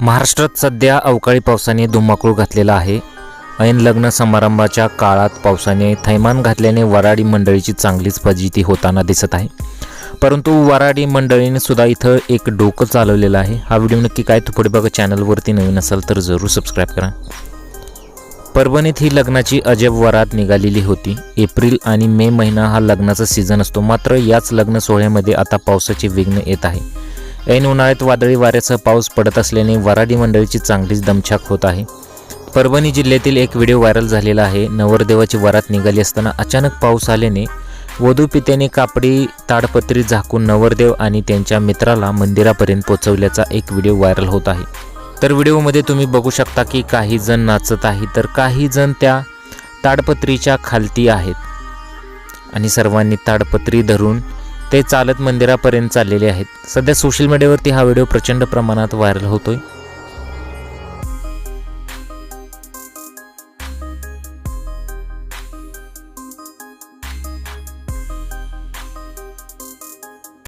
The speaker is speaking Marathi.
महाराष्ट्रात सध्या अवकाळी पावसाने धुमाकूळ घातलेला आहे. ऐन लग्न समारंभाच्या काळात पावसाने थैमान घातल्याने वराडी मंडळीची चांगलीच फजिती होताना दिसत आहे. परंतु वराडी मंडळीने सुद्धा इथं एक डोकं चालवलेलं आहे. हा व्हिडिओ नक्की काय तू बघा. चॅनलवरती नवीन असाल तर जरूर सबस्क्राईब करा. परभणीत ही लग्नाची अजब वरात निघालेली होती. एप्रिल आणि मे महिना हा लग्नाचा सीझन असतो. मात्र याच लग्न सोहळ्यामध्ये आता पावसाचे विघ्न येत आहे. ऐन उन्हाळ्यात वादळी वाऱ्यासह पाऊस पडत असल्याने वराडी मंडळीची चांगलीच दमछाक होत आहे. परभणी जिल्ह्यातील एक व्हिडिओ व्हायरल झालेला आहे. नवरदेवाची वरात निघाली असताना अचानक पाऊस आल्याने वधू पित्याने कापडी ताडपत्री झाकून नवरदेव आणि त्यांच्या मित्राला मंदिरापर्यंत पोचवल्याचा एक व्हिडिओ व्हायरल होत आहे. तर व्हिडिओमध्ये तुम्ही बघू शकता की काही जण नाचत आहे तर काही जण त्या ताडपत्रीच्या खालती आहेत. आणि सर्वांनी ताडपत्री धरून ते चालत मंदिरापर्यंत चाललेले आहेत. सध्या सोशल मीडियावरती हा व्हिडिओ प्रचंड प्रमाणात व्हायरल होतोय.